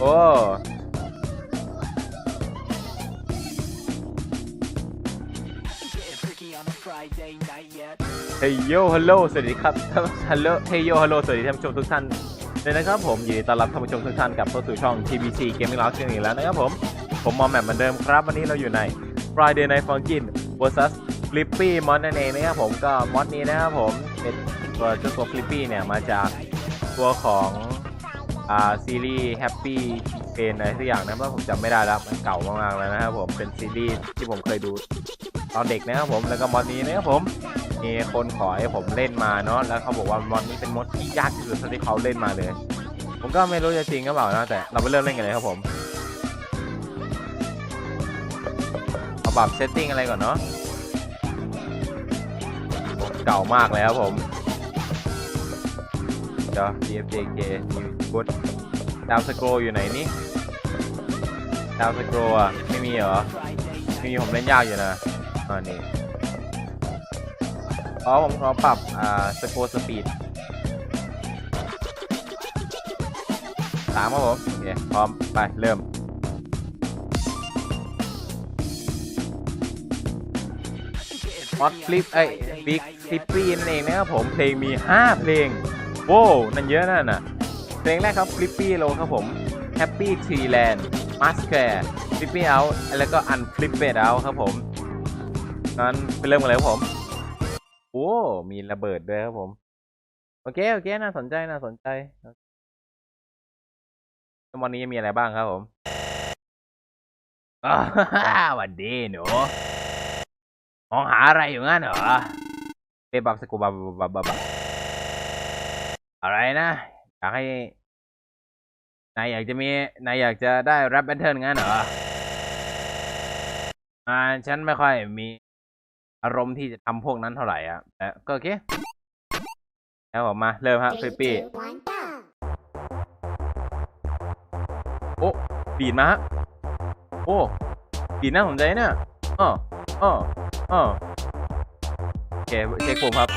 โอ้เฮยโยฮัลโหลสวัสดีครับฮัลโหลเฮยโยฮัลโหลสวัสดีท่านผู้ชมทุกท่านเลยนะครับผมยินดีต้อนรับท่านผู้ชมทุกท่านกลับเข้าสู่ช่อง TBC Gaming Lounge อีกแล้วนะครับผมผมมอมแมมเหมือนเดิมครับ วันนี้เราอยู่ใน Friday Night Funkin vs Flippy Mod นั่นเองนะครับผมก็มอดนี้นะครับผมเป็นตัวเจ้าตัว Flippy เนี่ยมาจากตัวของ อ่าซีรีส์ Happy Pain อะไรสักอย่างนะเพราะผมจำไม่ได้แล้วมันเก่ามากๆแล้วนะครับผมเป็นซีรีส์ที่ผมเคยดูตอนเด็กนะครับผมแล้วก็มอดนี้นะครับผมมีคนขอให้ผมเล่นมาเนาะแล้วเขาบอกว่ามอดนี้เป็นมอดที่ยากที่สุดที่เขาเล่นมาเลย ผมก็ไม่รู้จะจริงหรือเปล่านะแต่เราไปเริ่มเล่นกันเลยครับผมเอาปรับเซตติ้งอะไรก่อนเนาะเก่ามากเลยครับผม เดี๋ยว DFJK กดดาวสโกอยู่ไหนนี่ดาวสโกอะ ไม่มีเหรอ ไม่มีผมเล่นยากอยู่นะอ่านี่อ๋อผมขอปรับ อ่าสโกสปีดสามครับผมโอเคพร้อม ไป เริ่มฮอตฟลิปไอ้บิ๊กฟลิปปี้นั่นเองนะครับผมเพลงมี 5 เพลง โว้วนั่นเยอะนั่นน่ะเพลงแรกครับฟลิปปี้โลครับผม Happy Tree Land Masquerade Flippy Out แล้วก็ Unflipped Out ครับผมงั้นไปเริ่มกันเลยครับผม โอ้ มีระเบิดด้วยครับผม โอเค โอเค น่าสนใจ น่าสนใจวันนี้มีอะไรบ้างครับผมวันดีหนูมองหาอะไรอยู่งั้นเหรอเบบับสกูบบบับบับบับ อะไรนะอยากให้นายอยากจะมีนายอยากจะได้แรปแบทเทิลงั้นเหรออ่าฉันไม่ค่อยมีอารมณ์ที่จะทำพวกนั้นเท่าไหร่อะแต่ก็โอเคแล้วผมมาเริ่มครับฟลิปปี้โอ้บีดมาฮะโอ้บีดน่าสนใจเนี่ยอ้ออ้ออ้อโอเคเช็คผมครับ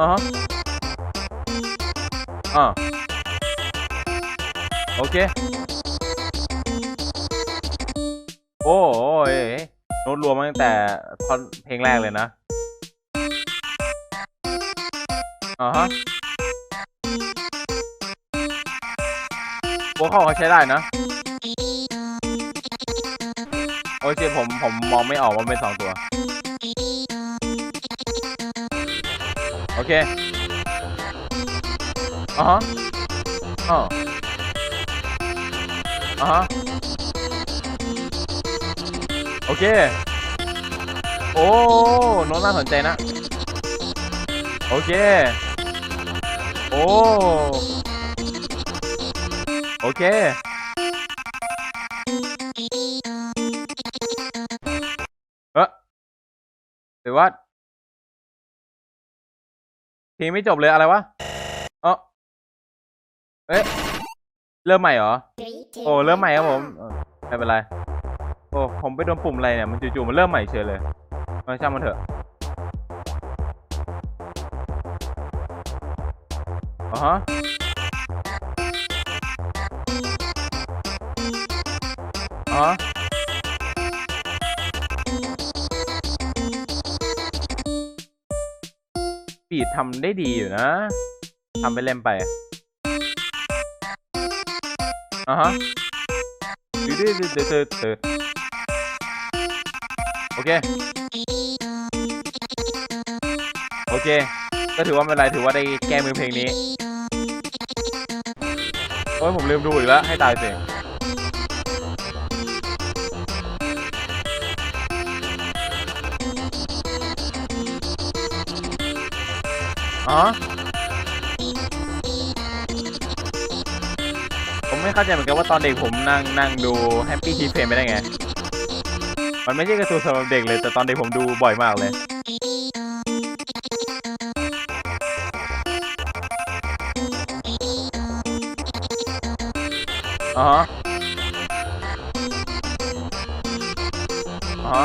อ๋อฮะ อ่าโอเค โอ้โอ้ยโน้ตรวมตั้งแต่ท่อนเพลงแรกเลยนะอ่าฮะโวเข้าเขาใช้ได้นะ โอ้ยเคผมผมมองไม่ออกว่าเป็นสองตัว โอเค อ่าฮะอ๋ออ่าฮะโอเค โอ้โน้ตน่าสนใจนะ โอเค โอ้ โอเค เออหรือว่าเพลงไม่จบเลยอะไรวะ เอ๊ะเริ่มใหม่เหรอ โอ้เริ่มใหม่ครับผมเออไม่เป็นไร โอ้ผมไปโดนปุ่มอะไรเนี่ยมันจู่ๆมันเริ่มใหม่เฉยเลยเออช่างมันเถอะอ๋อฮะอ๋อปีดทำได้ดีอยู่นะทำไปเล่นไป ฮะดืดดืดดืดดืดดืดโอเค โอเค ก็ถือว่าไม่เป็นไรถือว่าได้แก้มือเพลงนี้ โอ้ยผมลืมดูอีกแล้ว ให้ตายสิอ๋อ ไม่เข้าใจเหมือนกันว่าตอนเด็กผมนั่งนั่งดูแฮปปี้ทีเพนไปได้ไง มันไม่ใช่การ์ตูนสำหรับเด็กเลย แต่ตอนเด็กผมดูบ่อยมากเลยอ๋ออ๋อ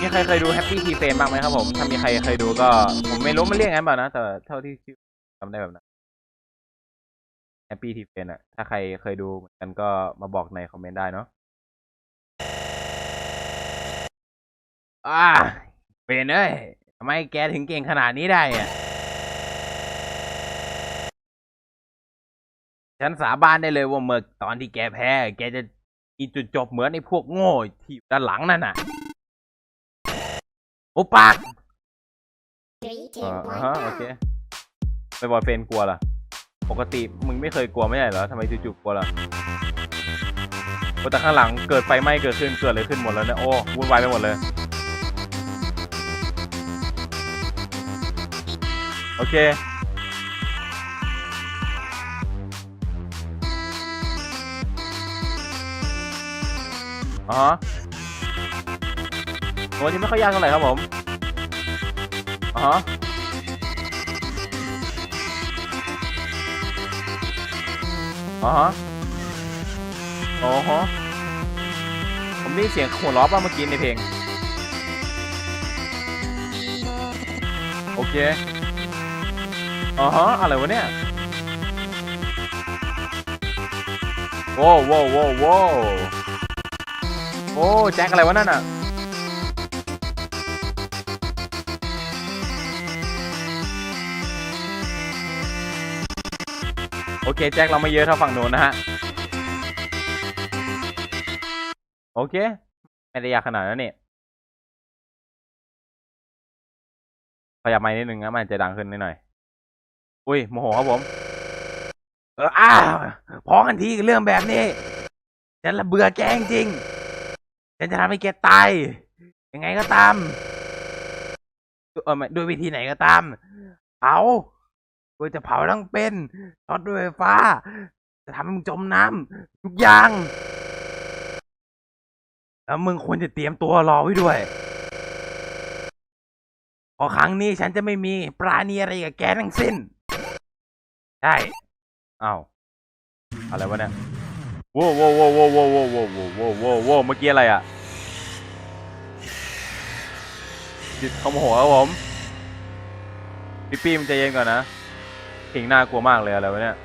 มีใครเคยดูแฮปปี้ทีเฟมบ้างไหมครับผม ถ้ามีใครเคยดูก็ ผมไม่รู้มันเรียกงั้นเปล่านะ แต่เท่าที่จำได้แบบนั้น Happy t f r i e n d อะถ้าใครเคยดูเหมือนกันก็มาบอกในคอมเมนต์ได้เนาะอ่าเป็นเอ้ยทำไมแกถึงเก่งขนาดนี้ได้อะฉันสาบานได้เลยว่าเมื่อตอนที่แกแพ้ แกจะมีจุดจบเหมือนไอ้พวกโง่ที่อยู่ด้านหลังนั่นน่ะ โอปาก Three, two, อ่า one, ฮะโอเค ไปบอยเฟรนกลัวล่ะ ปกติมึงไม่เคยกลัวไม่ใช่เหรอทำไมจู่ๆกลัวล่ะโอ้แต่ข้างหลังเกิดไฟไหม้เกิดขึ้นเกิดอะไรขึ้นหมดแล้วเนี่ยโอ้วุ่นวายไปหมดเลยโอเคอ๋อฮะตัวนี้ไม่ค่อยยากเท่าไหร่ครับผมอ๋อ อ๋อฮะโอ้โหผมได้ยินเสียงหัวเราะป่ะเมื่อกี้ในเพลง โอเคอ๋อฮะอะไรวะเนี่ยโว้วโว้วโว้วโว้วโอ้แจ็คอะไรวะนั่นอะ เคแจ็คเราไม่เยอะเท่าฝั่งโน้นนะฮะ โอเค ไม่ได้ยากขนาดนั้นนี่ขยับไม้นิดนึงนะมันจะดังขึ้นนิดหน่อย อุ้ยโมโหครับผม เอออ้าวพอกันทีกับเรื่องแบบนี้ฉันละเบื่อแกจริงฉันจะทำให้แกตาย ยังไงก็ตามเออไม่ด้วยวิธีไหนก็ตามเผา โดยจะเผาทั้งเป็นช็อตด้วยไฟฟ้า จะทำให้มึงจมน้ำทุกอย่าง แล้วมึงควรจะเตรียมตัวรอไว้ด้วยพอครั้งนี้ฉันจะไม่มีปราณีอะไรกับแกทั้งสิ้น ใช่เอ้าอะไรวะเนี่ยโว้วโว้โว้วโว้โว้วโว้โว้วโว้โว้วโว้วโว้วเมื่อกี้อะไรอะจิตเขาโมโหครับผมพี่ปี้มันใจเย็นก่อนนะ เพลงน่ากลัวมากเลยอะไรวะเนี่ย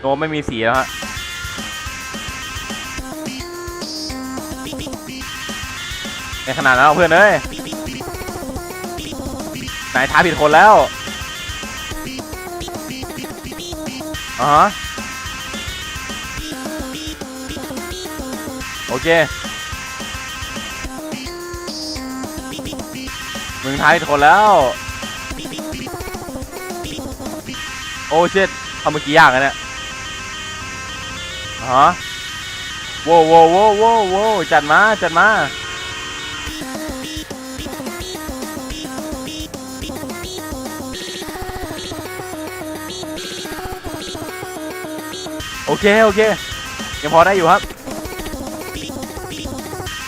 โนไม่มีสีแล้วฮะในขนาดนั้นเพื่อนเอ้ยนายท้าผิดคนแล้วอ๋อโอเค มึงท้าผิดคนแล้ว โอ้เชิดเอาเมื่อกี้ยากอะเนี่ยฮะโว้วโว้โว้โว้โว้จัดมา จัดมา โอเค โอเค ยังพอได้อยู่ครับ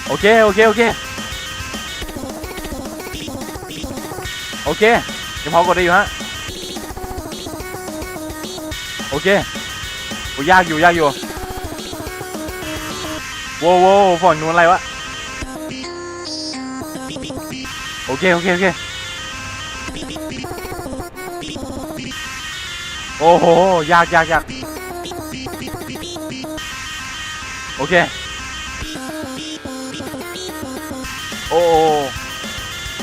โอเค โอเค โอเค โอเคยังพอกดได้อยู่ฮะโอเคโอ้ยากอยู่ยากอยู่โว้วโว้วฝั่งนู้นอะไรวะโอเคโอเคโอเคโอ้โหยากยากยากโอเคโอ้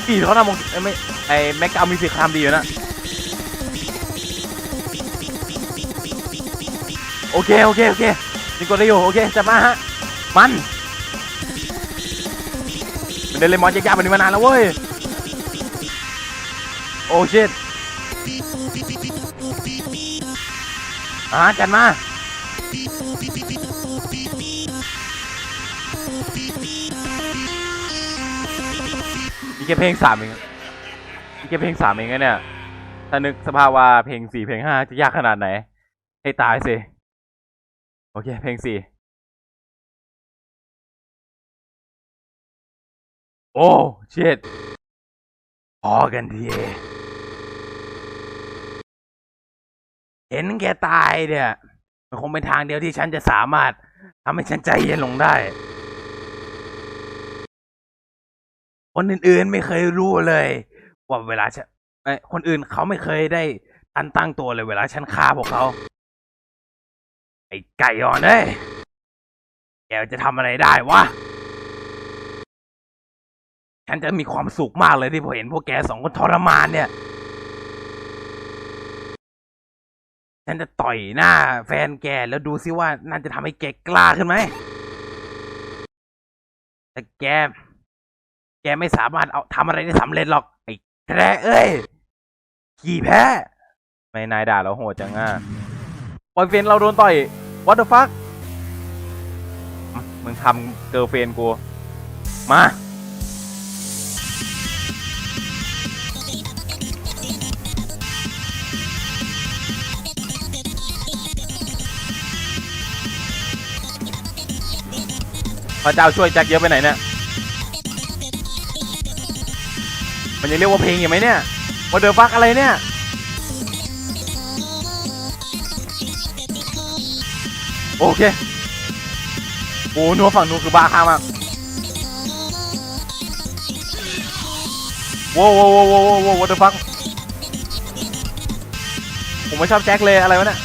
ปีเขาทำมงเอ้ไม่ ไอ้แม็กกามีสิทธิ์ทำดีอยู่นะ โอเค โอเค โอเคนี่กดได้อยู่ โอเคจับมาฮะ มัน มันเดนเลมอนยากๆแบบนี้มานานแล้วเว้ย โอ้ชิตอ่าจัดมามีแค่เพลงสามเอง แค่เพลงสามเองอะเนี่ย ถ้านึกสภาพว่าเพลงสี่เพลงห้าจะยากขนาดไหน ให้ตายสิ โอเค เพลงสี่โอ้เชิดพอกันที เห็นแกตายเนี่ย มันคงเป็นทางเดียวที่ฉันจะสามารถทำให้ฉันใจเย็นลงได้คนอื่นๆไม่เคยรู้เลย ว่าเวลาฉันคนอื่นเขาไม่เคยได้อันตั้งตัวเลยเวลาฉันฆ่าพวกเขา ไอ้ไก่อ่อนเอ้ยแกจะทำอะไรได้วะ ฉันจะมีความสุขมากเลยที่พอเห็นพวกแกสองคนทรมานเนี่ย ฉันจะต่อยหน้าแฟนแกแล้วดูซิว่านั่นจะทำให้แกกล้าขึ้นไหม แต่แก แกไม่สามารถเอาทำอะไรได้สำเร็จหรอก ไอ้ แกเอ้ย ขี่แพ้ไม่นายด่าเราโหดจังอะบอยเฟนเราโดนต่อย what the fuck มึงทำเกิร์ลเฟนกู มา พระเจ้าช่วยแจ็คเยอะไปไหนเนี่ย มันยังเรียกว่าเพลงอยู่ไหมเนี่ยว่าเดอฟักอะไรเนี่ยโอเคโอ้นัวฝั่งนู้นคือบ้าข้ามากโว้วโว้วโว้วโว้วโว้ววเดอฟักผมไม่ชอบแจ็คเลยอะไรวะเนี่ย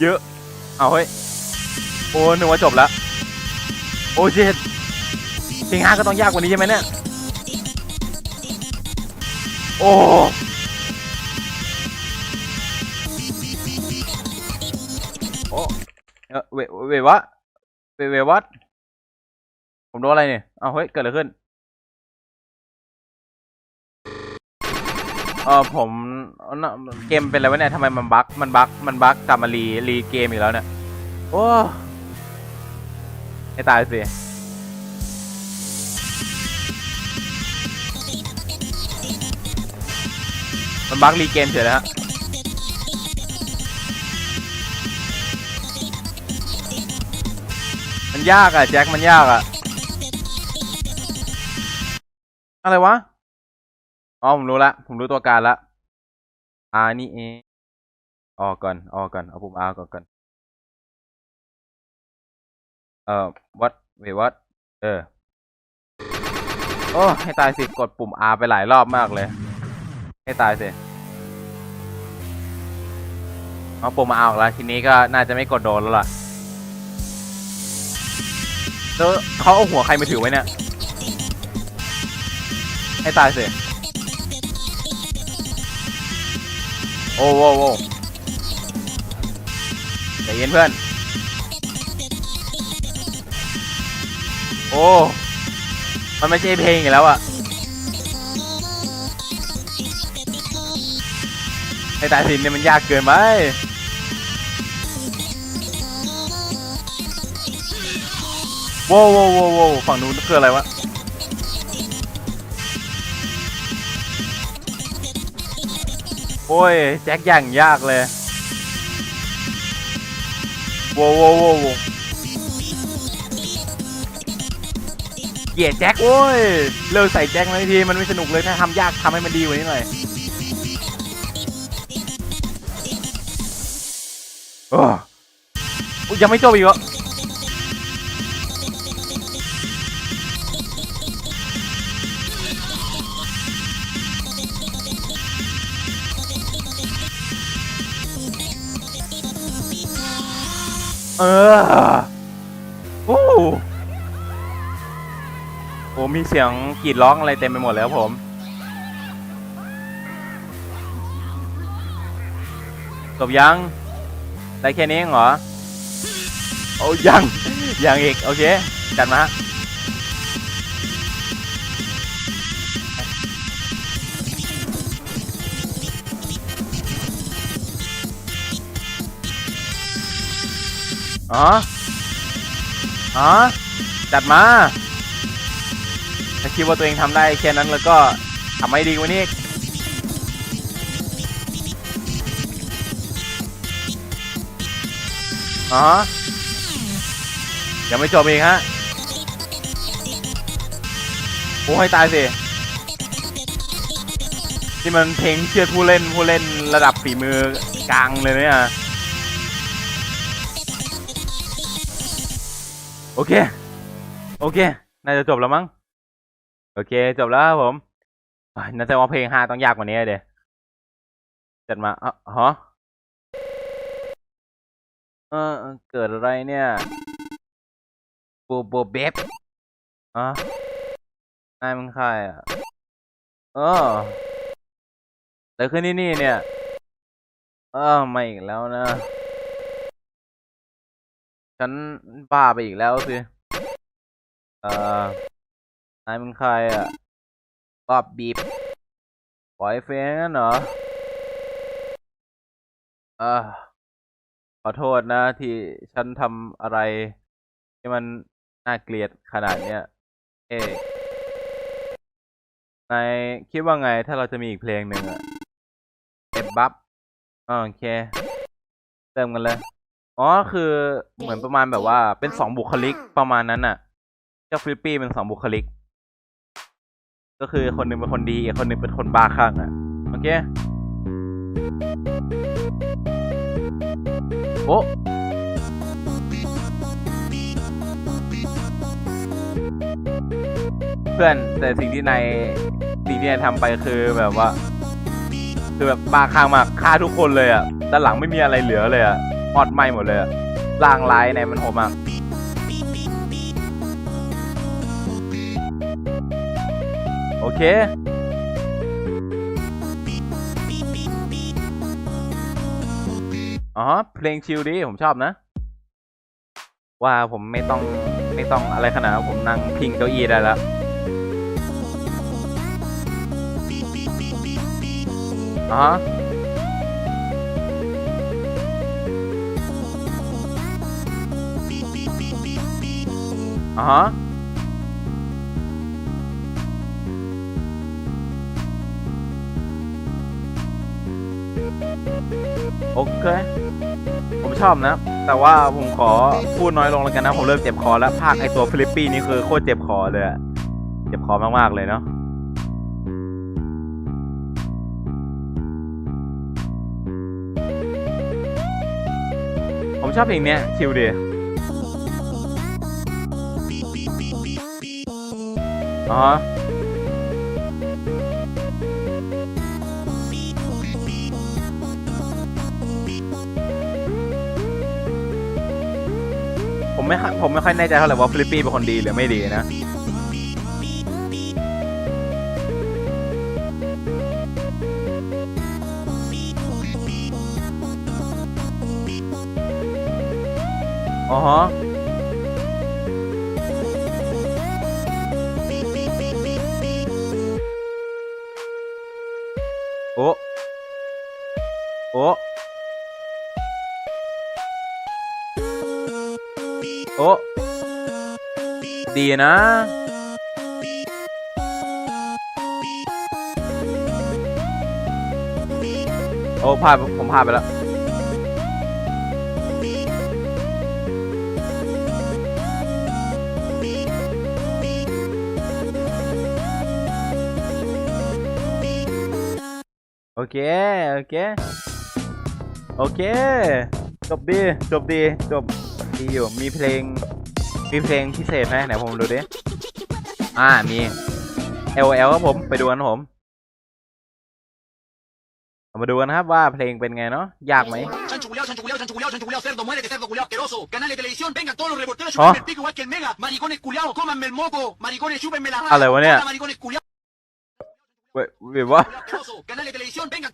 เยอะเอาเฮ้ยโอ้นึกว่าจบแล้วโอ้เจ็ดเพลงห้าก็ต้องยากกว่านี้ใช่ไหมเนี่ย โอ้โอ้เออเวเววะเวเววัดผมโดนอะไรเนี่ยเอาเฮ้ย เกิดอะไรขึ้น เออผมเกมเป็นอะไรวะเนี่ยทำไมมันบั๊กมันบั๊กมันบั๊กกลับมารีรีเกมอีกแล้วเนี่ย โอ้ให้ตายสิ มันบั๊กรีเกมเฉยแล้วฮะมันยากอะแจ็คมันยากอะอะไรวะ อ๋อผมรู้ละ ผมรู้ตัวการละ R นี่เองออกก่อน ออกก่อน เอาปุ่ม R ก่อนก่อน เอ่อ what wait what เออ โอ้ ให้ตายสิ กดปุ่ม R ไปหลายรอบมากเลย ให้ตายสิเอาปุ่มมาเอาออกแล้วทีนี้ก็น่าจะไม่กดโดนแล้วล่ะแล้วเขาเอาหัวใครมาถือไว้เนี่ย ให้ตายสิ โอ้โว้โว้ใจเย็นเพื่อน โอ้ มันไม่ใช่เพลงอีกแล้วอะ ให้ตายสิเนี่ยมันยากเกินไปโว้โว้โว้วฝั่งนู้นคืออะไรวะโอ้ยแจ็คอย่างยากเลยโว้โว้โว้วเกลียดแจ็คโว้ยเลิกใส่แจ็คเลยทีมันไม่สนุกเลยถ้าทำยากทำให้มันดีกว่านี้หน่อย อ้อุ๊ยยังไม่จบอีกเหรอเออโอ้โอ้มีเสียงกรีดร้องอะไรเต็มไปหมดแล้วผม จบยัง ได้แค่นี้เองหรอโอ้ยังยังอีกโอเคจัดมาฮะอ๋ออ๋อจัดมา ถ้าคิดว่าตัวเองทำได้แค่นั้นแล้วก็ทำให้ดีกว่านี้ อีกอ๋อยังไม่จบอีกฮะโอ้ให้ตายสิที่มันเพลงเชียร์ผู้เล่นผู้เล่นระดับฝีมือกลางเลยเนี่ยโอเค โอเค น่าจะจบแล้วมั้ง โอเค จบแล้วครับผมน่าจะว่าเพลงหาต้องยากกว่านี้เดี๋ยวจัดมาอะฮะ เออเกิดอะไรเนี่ยโบโบเบบอะนายมันใครอะเออแต่ขึ้นที่นี่เนี่ย เออไม่อีกแล้วนะ ฉันบ้าไปอีกแล้วสิเออนายเป็นใครอะบอบบีบปล่อยเฟนงั้นเหรอ เออ ขอโทษนะที่ฉันทำอะไร ที่มันน่าเกลียดขนาดเนี้ย เอ๊นายคิดว่าไงถ้าเราจะมีอีกเพลงหนึ่งอะเอฟบัฟอ่าโอเค เติมกันเลย อ๋อ คือเหมือนประมาณแบบว่า เป็นสองบุคลิกประมาณนั้นน่ะ เจ้าฟลิปปี้เป็นสองบุคลิก ก็คือคนหนึ่งเป็นคนดีอีกคนหนึ่งเป็นคนบ้าคลั่งอะ โอเค โอ้เพื่อนแต่สิ่งที่นายสิ่งที่นายทำไปคือแบบว่า คือแบบบาคลั่งมากฆ่าทุกคนเลยอะด้านหลังไม่มีอะไรเหลือเลยอะหมอดไหมหมดเลยอะลางร้ายในมันโหดมากโอเค อ๋อ เพลงชิลดีผมชอบนะ ว่าผมไม่ต้องไม่ต้องอะไรขนาดผมนั่งพิงเก้าอี้ได้แล้วอ๋ออ๋อ โอเค ผมชอบนะ แต่ว่าผมขอพูดน้อยลงแล้วกันนะ ผมเริ่มเจ็บคอแล้วภาคไอตัวฟิลิปปีนี่คือโคตรเจ็บคอเลยเจ็บคอมากๆเลยเนาะผมชอบเพลงเนี้ยชิลดีอ๋อ ผมไม่ค่อยผมไม่ค่อยแน่ใจเท่าไหร่ว่าฟิลิปปีเป็นคนดีหรือไม่ดีนะอ๋อ อ้ดีนะ โอ้พลาดผมพลาดไปแล้ว โอเค โอเค โอเค จบดี จบดี จบ ดีอยู่ มีเพลง มีเพลงพิเศษไหมไหนผมดูดิ อ่า มี L L ครับผม ไปดูกันครับผมเรามาดูกันนะครับว่าเพลงเป็นไงเนาะ ยากไหม Chancho culiao, chancho culiao, chancho culiao, chancho culiao, cerdo, muérete, cerdo culiao, asqueroso. Canal de televisión, vengan todos los reporteros, ¿Ah? chúpenme el pico igual que el mega. Maricones culiados, cómanme el moco. Maricones, chúpenme la A la buena. Hola, maricones culiados, เว้ยเว้ยว่า asqueroso. Canal de televisión, vengan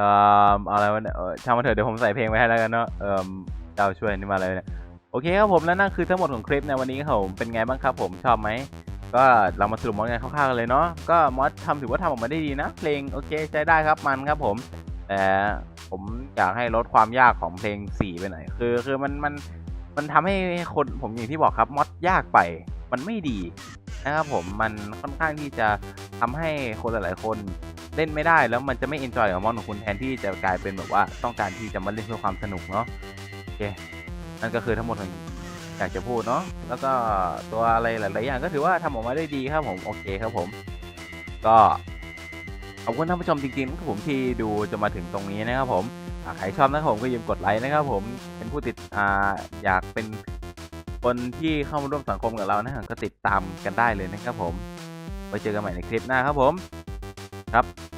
เอ่ออะไรวะเนี่ยเออช่างมันเถอะเดี๋ยวผมใส่เพลงไว้ให้แล้วกันเนาะเอ่อเจ้าช่วยนี่มาเลยเนี่ยโอเคครับผมและนั่นคือทั้งหมดของคลิปในวันนี้ครับผมเป็นไงบ้างครับผมชอบไหมก็เรามาสรุปมอดกันคร่าวๆกันเลยเนาะก็มอดทำถือว่าทำออกมาได้ดีนะ เพลงโอเคใช้ได้ครับมันครับผมแต่ผมอยากให้ลดความยากของเพลง 4 ไปหน่อยคือคือมันมันมันทำให้คนผมอย่างที่บอกครับมอดยากไปมันไม่ดีนะครับผมมันค่อนข้างที่จะทำให้คนหลายๆคน เล่นไม่ได้แล้วมันจะไม่เอนจอยกับมอนของคุณแทนที่จะกลายเป็นแบบว่าต้องการที่จะมาเล่นเพื่อความสนุกเนาะโอเคนั่นก็คือทั้งหมดของอยากจะพูดเนาะแล้วก็ตัวอะไรหลายๆอย่างก็ถือว่าทำออกมาได้ดีครับผมโอเคครับผม ก็ขอบคุณท่านผู้ชมจริงๆครับผมที่ดูจนมาถึงตรงนี้นะครับผมใครชอบนะครับผมก็ยืมกดไลค์นะครับผมเป็นผู้ติดอ่าอยากเป็นคนที่เข้ามาร่วมสังคมกับเรานะฮะก็ติดตามกันได้เลยนะครับผมไว้เจอกันใหม่ในคลิปหน้าครับผม ครับ